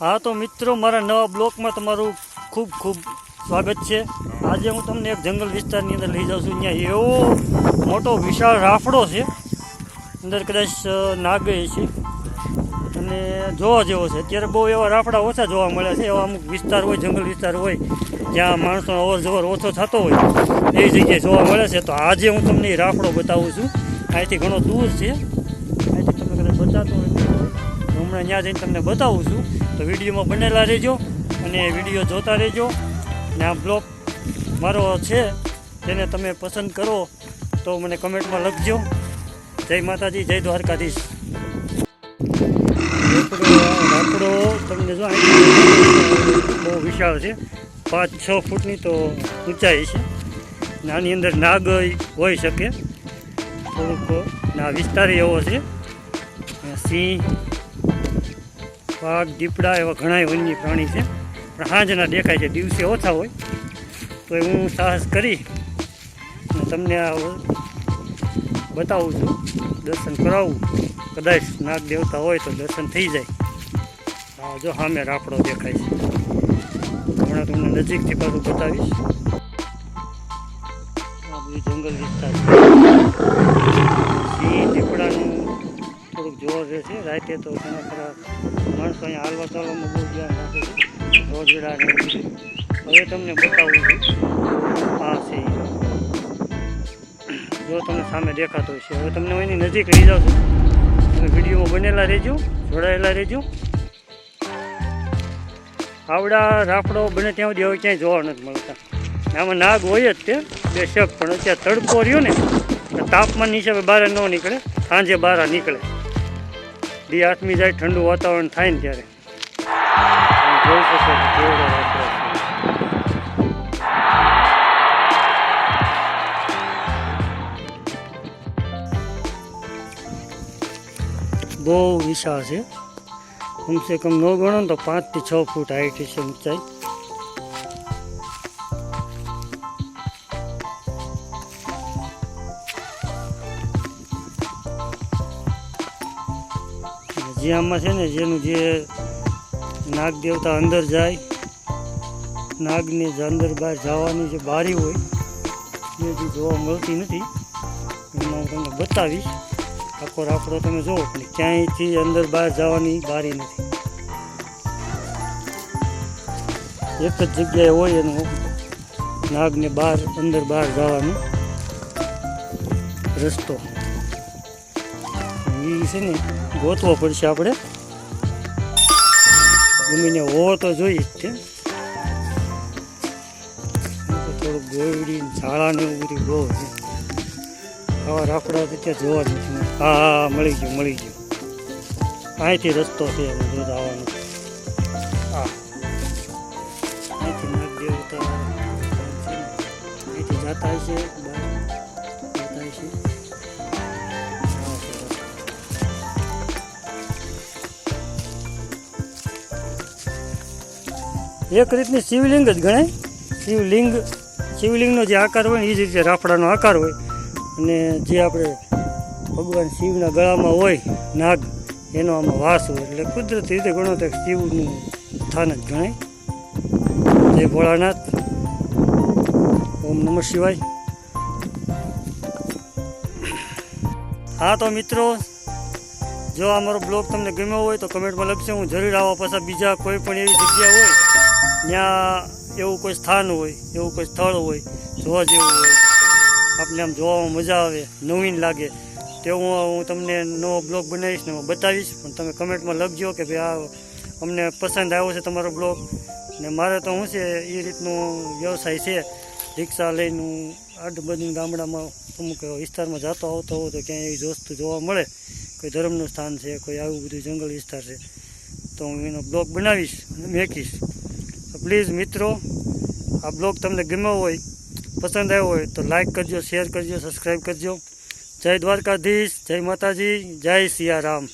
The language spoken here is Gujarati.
હા તો મિત્રો મારા નવા બ્લોકમાં તમારું ખૂબ ખૂબ સ્વાગત છે. આજે હું તમને એક જંગલ વિસ્તારની અંદર લઈ જાઉં છું. ત્યાં એવો મોટો વિશાળ રાફડો છે. અંદર કદાચ અ, છે અને જોવા જેવો છે. અત્યારે બહુ એવા રાફડા ઓછા જોવા મળે છે. એવા અમુક વિસ્તાર હોય જંગલ વિસ્તાર હોય જ્યાં માણસનો અવર જવર ઓછો થતો હોય એ જગ્યાએ જોવા મળે છે. તો આજે હું તમને રાફડો બતાવું છું. અહીંથી ઘણો દૂર છે. અહીંથી તમને કદાચ બતાતો હોય હું ત્યાં જઈને તમને બતાવું છું. તો વિડીયોમાં બનેલા રહેજો અને વીડિયો જોતા રહેજો. અને આ બ્લોગ મારો છે, તેને તમે પસંદ કરો તો મને કમેન્ટમાં લખજો. જય માતાજી, જય દ્વારકાધીશ. રાફડો તમને જો બહુ વિશાળ છે. પાંચ, છ ફૂટની તો ઊંચાઈ છે. નાની અંદર નાગ હોઈ શકે. થોડુંક ના વિસ્તાર એવો છે. સિંહ વાઘ દીપડા એવા ઘણા વન્ય પ્રાણી છે. પણ સાંજના દેખાય છે, દિવસે ઓછા હોય. તો એ હું સાહસ કરી તમને આ બતાવું છું. દર્શન કરાવું. કદાચ નાગ દેવતા હોય તો દર્શન થઈ જાય. હા જો સામે રાફડો દેખાય છે. હમણાં તમને નજીકથી પાછું બતાવીશ. આ બધું જંગલ વિસ્તાર છે. દીપડાનું થોડુંક છે, રાતે તો ઘણા ખરા માણસો અહીંયા હાલવા ચાલવામાં બહુ ધ્યાન રાખે છે રોજડા હવે તમને બતાવું છું, આ છે જો તમને સામે દેખાતો હશે. હવે તમને હું એની નજીક લઈ જાઉં છું. તમે વિડીયોમાં બનેલા રહેજો, જોડાયેલા રહેજો. આવડા રાફડો બને ત્યાં સુધી હવે ક્યાંય જોવા નથી મળતા. આમાં નાગ હોય જ તે, બે શક, પણ અત્યારે તડકો રહ્યો ને, તાપમાન હિસાબે બહાર ન નીકળે, સાંજે બહાર નીકળે. દી આઠમી જાય ઠંડુ વાતાવરણ થાય ને ત્યારે. જોઈ શકો કેવડો બહુ વિશાળ છે. કમસે કમ ન ગણો ને તો પાંચથી છ ફૂટ હાઈટ છે ઊંચાઈ. જે આમાં છે ને, જેનું જે નાગ દેવતા અંદર જાય, નાગને જે અંદર બહાર જવાની જે બારી હોય, એ હજી જોવા મળતી નથી. એમાં હું તમને બતાવીશ. આખો રાખડો તમે જુઓ પણ ક્યાંયથી અંદર બહાર જવાની બારી નથી. એક જ જગ્યાએ હોય એનું નાગને બહાર, અંદર બહાર જવાનો રસ્તો. એ છે ને ગોતવો પડશે આપણે. ગમીને હોવો તો જોઈએ જ તે થોડુંક ગોળડી ઝાડા ને એવું બધું બહુ છે. આવા રાખડા ત્યાં જોવા જ નથી હા હા મળી ગયું મળી ગયું. અહીંથી રસ્તો છે બધો જવાનો. હા. અહીંથી નાગ દેવતા છે અહીંથી જતા હશે એક રીતની શિવલિંગ જ ગણાય. શિવલિંગ, શિવલિંગનો જે આકાર હોય ને એ જ રીતે રાફડાનો આકાર હોય. અને જે આપણે ભગવાન શિવના ગળામાં હોય, નાગ, એનો આમાં વાસ હોય. એટલે કુદરતી રીતે ગણો તો શિવનું સ્થાન જ ગણાય. જય ભોળાનાથ. ઓમ નમઃ શિવાય. હા તો મિત્રો, જો આ મારો બ્લોગ તમને ગમ્યો હોય તો કમેન્ટમાં લખશે હું જરૂર આવવા પાછા બીજા કોઈ પણ એવી જગ્યા હોય ત્યાં એવું કોઈ સ્થાન હોય, એવું કોઈ સ્થળ હોય, જોવા જેવું હોય. આપણે આમ જોવામાં મજા આવે, નવીન લાગે. તેવું હું તમને નવો બ્લોગ બનાવીશ ને બતાવીશ, પણ તમે કમેન્ટમાં લખજો કે ભાઈ આ અમને પસંદ આવ્યો છે તમારો બ્લોગ. ને મારે તો શું છે, એ રીતનો વ્યવસાય છે. રિક્ષા લઈને હું આજુબાજુ ગામડામાં અમુક વિસ્તારમાં જતો આવતો હોઉં તો ક્યાંય એવી વસ્તુ જોવા મળે. કોઈ ધર્મનું સ્થાન છે, કોઈ આવું બધું જંગલ વિસ્તાર છે. તો હું એનો બ્લોગ બનાવીશ અને મેકીશ. તો પ્લીઝ મિત્રો, આ બ્લોગ તમને ગમ્યો હોય, પસંદ આવ્યો હોય, તો લાઈક કરજો શેર કરજો સબસ્ક્રાઈબ કરજો. જય દ્વારકાધીશ, જય માતાજી, જય સિયારામ.